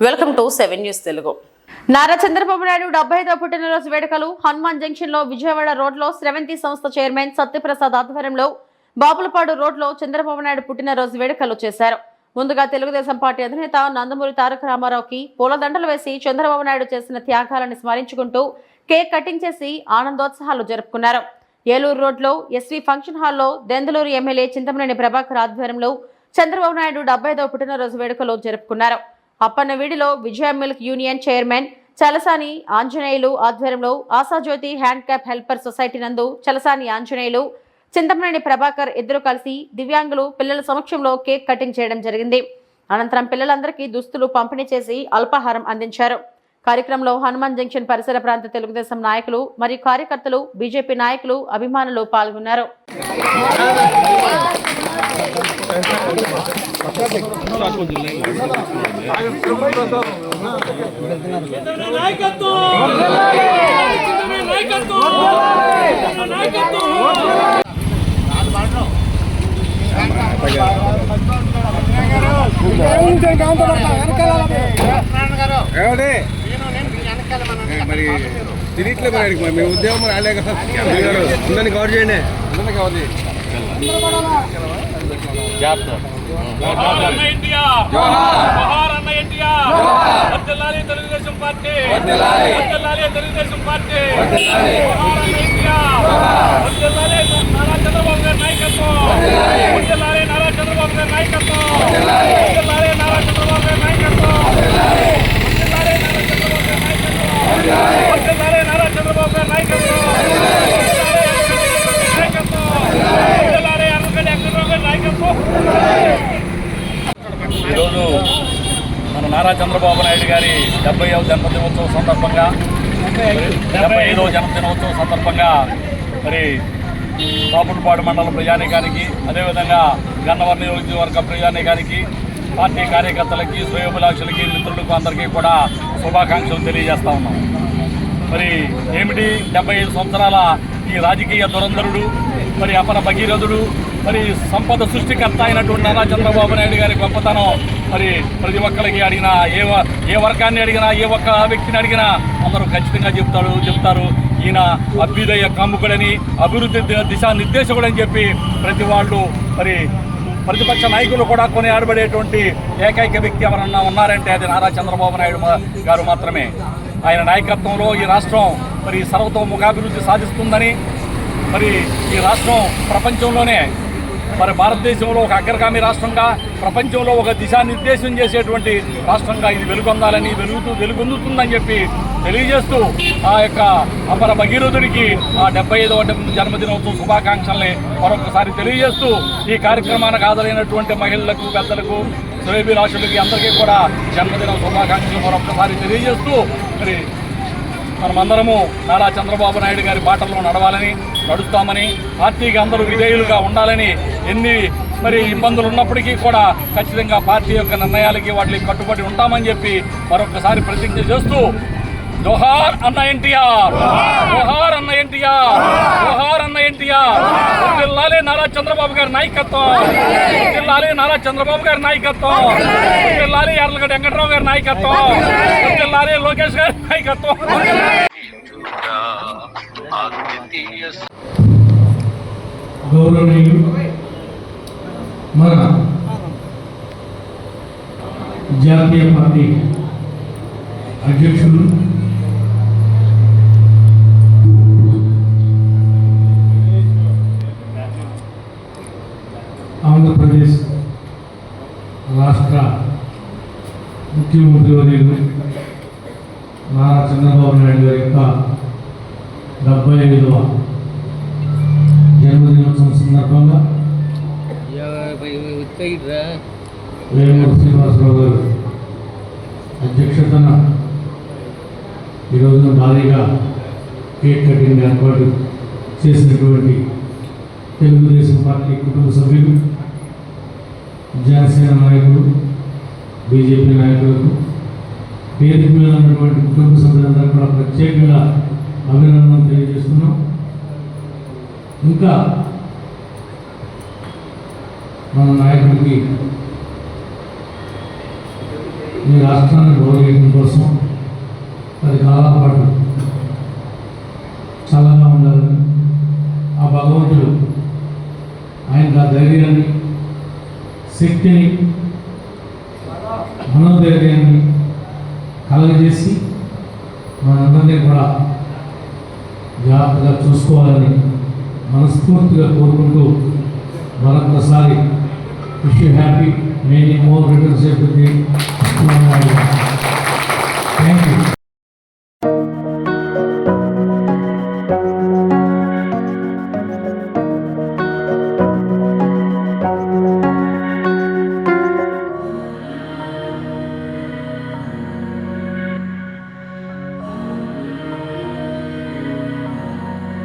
Welcome to seven news Telugu. Nara Chandrababu Naidu డెబ్బై ఐదో పుట్టినరోజు వేడుకలు. హనుమాన్ జంక్షన్లో విజయవాడ రోడ్లో స్రవంతి సంస్థ చైర్మన్ సత్యప్రసాద్ ఆధ్వర్యంలో బాపులపాడు రోడ్లో చంద్రబాబు నాయుడు పుట్టినరోజు వేడుకలు చేశారు. ముందుగా తెలుగుదేశం పార్టీ అధినేత నందమూరి తారక రామారావుకి పూలదండలు వేసి చంద్రబాబు నాయుడు చేసిన త్యాగాలను స్మరించుకుంటూ కేక్ కటింగ్ చేసి ఆనందోత్సాహాలు జరుపుకున్నారు. ఏలూరు రోడ్లో ఎస్వి ఫంక్షన్ హాల్లో దెందలూరు ఎమ్మెల్యే చింతమనేని ప్రభాకర్ ఆధ్వర్యంలో చంద్రబాబు నాయుడు డెబ్బై ఐదవ పుట్టినరోజు వేడుకలు జరుపుకున్నారు. అప్పన్నవీడిలో Vijaya milk union chairman Chalasani Anjaneyulu ఆధ్వర్యంలో Ashajyothi hand cap helper society నందు చలసాని ఆంజనేయులు చింతమనేని ప్రభాకర్ ఇద్దరు కలిసి దివ్యాంగులు పిల్లల సమక్షంలో కేక్ కటింగ్ చేయడం జరిగింది. అనంతరం పిల్లలందరికీ దుస్తులు పంపిణీ చేసి అల్పాహారం అందించారు. కార్యక్రమంలో హనుమాన్ జంక్షన్ పరిసర ప్రాంత తెలుగుదేశం నాయకులు మరియు కార్యకర్తలు బీజేపీ నాయకులు అభిమానులు పాల్గొన్నారు. మరి తిరిగిట్లే మరి మీ ఉద్యోగం రాలే కదా ఉందని కవర్ చేయండి. ఉందని కవర్ చేయండి. జోహార్ అన్న ఎన్టీఆర్ జోహార్ అన్న ఎన్టీఆర్ వర్ధిల్లాలి తెలుగుదేశం పార్టీ వర్ధిల్లాలి తెలుగుదేశం పార్టీ నారా చంద్రబాబు నాయుడు గారి డెబ్బై ఐదవ జన్మదినోత్సవం సందర్భంగా డెబ్బై ఐదవ జన్మదినోత్సవం సందర్భంగా మరి బాపులపాడు మండల ప్రజానీకానికి అదేవిధంగా గన్నవరం నియోజకవర్గ ప్రజానీకానికి పార్టీ కార్యకర్తలకి శ్రేయోభిలాషులకి మిత్రులకు అందరికీ కూడా శుభాకాంక్షలు తెలియజేస్తా ఉన్నాం. మరి ఏమిటి డెబ్బై ఐదు సంవత్సరాల ఈ రాజకీయ దురంధరుడు మరి అపర భగీరథుడు మరి సంపద సృష్టికర్త అయినటువంటి నారా చంద్రబాబు నాయుడు గారి గొప్పతనం. మరి ప్రతి ఒక్కరికి అడిగినా ఏ వ- ఏ వర్గాన్ని అడిగినా ఏ ఒక్క వ్యక్తిని అడిగినా అందరూ ఖచ్చితంగా చెప్తాడు చెప్తారు. ఈయన అభ్యుదయ కాముకుడని అభివృద్ధి ది- నిర్దేశకుడని చెప్పి ప్రతి వాళ్ళు మరి ప్రతిపక్ష నాయకులు కూడా కొని ఆడబడేటువంటి ఏకైక వ్యక్తి ఎవరన్నా ఉన్నారంటే అది నారా చంద్రబాబు నాయుడు గారు మాత్రమే. ఆయన నాయకత్వంలో ఈ రాష్ట్రం మరి సర్వతోముఖాభివృద్ధి సాధిస్తుందని మరి ఈ రాష్ట్రం ప్రపంచంలోనే మరి భారతదేశంలో ఒక అగ్రగామి రాష్ట్రంగా ప్రపంచంలో ఒక దిశానిర్దేశం చేసేటువంటి రాష్ట్రంగా ఇది వెలుగొందాలని వెలుగుతూ వెలుగొందుతుందని చెప్పి తెలియజేస్తూ ఆ యొక్క అపర భగీరథుడికి ఆ డెబ్బై ఐదవ జన్మదినోత్సవ శుభాకాంక్షల్ని మరొకసారి తెలియజేస్తూ ఈ కార్యక్రమానికి హాజరైనటువంటి మహిళలకు పెద్దలకు శ్రేభిలాషులకి అందరికీ కూడా జన్మదిన శుభాకాంక్షలు మరొకసారి తెలియజేస్తూ మరి మనమందరము నారా చంద్రబాబు నాయుడు గారి పాటల్లో నడవాలని నడుస్తామని పార్టీకి అందరూ విధేయులుగా ఉండాలని ఎన్ని మరి ఇబ్బందులు ఉన్నప్పటికీ కూడా ఖచ్చితంగా పార్టీ యొక్క నిర్ణయాలకి వాటికి కట్టుబడి ఉంటామని చెప్పి మరొకసారి ప్రతిజ్ఞ చేస్తూ జోహార్ అన్న ఎన్టీఆర్ జోహార్ అన్న ఎన్టీఆర్ జోహార్ అన్న ఎన్టీఆర్ జిల్లాలే నారా చంద్రబాబు గారి నాయకత్వం జిల్లాలే నారా చంద్రబాబు గారి నాయకత్వం జిల్లాలే ఎర్లగడ్డ వెంకటరావు గారి నాయకత్వం జిల్లాలే లోకేష్ గారి నాయకత్వం గౌరవనీయులు మన జాతీయ పార్టీ అధ్యక్షులు. ఆంధ్రప్రదేశ్ రాష్ట్ర ముఖ్యమంత్రి వర్యులు నారా చంద్రబాబు నాయుడు గారి యొక్క డెబ్బై ఐదవ వేమూరు శ్రీనివాసరావు గారు అధ్యక్షతన ఈ రోజున భారీగా కేక్ కటింగ్ ఏర్పాటు చేసినటువంటి తెలుగుదేశం పార్టీ కుటుంబ సభ్యులు జనసేన నాయకులు బీజేపీ నాయకులకు పేరు మీద ఉన్నటువంటి కుటుంబ సభ్యులందరూ కూడా ప్రత్యేకంగా అభినందనలు తెలియజేస్తున్నాం. ఇంకా మన నాయకుడికి ఈ రాష్ట్రాన్ని గౌరవించడం కోసం పది కాలం పాటు చల్లగా ఉండాలని ఆ భగవంతుడు ఆయన ఆ ధైర్యాన్ని శక్తిని మనోధైర్యాన్ని కలగజేసి మనందరినీ కూడా జాగ్రత్తగా చూసుకోవాలని మనస్ఫూర్తిగా కోరుకుంటూ మరొకసారి If you're happy, many more returns with you.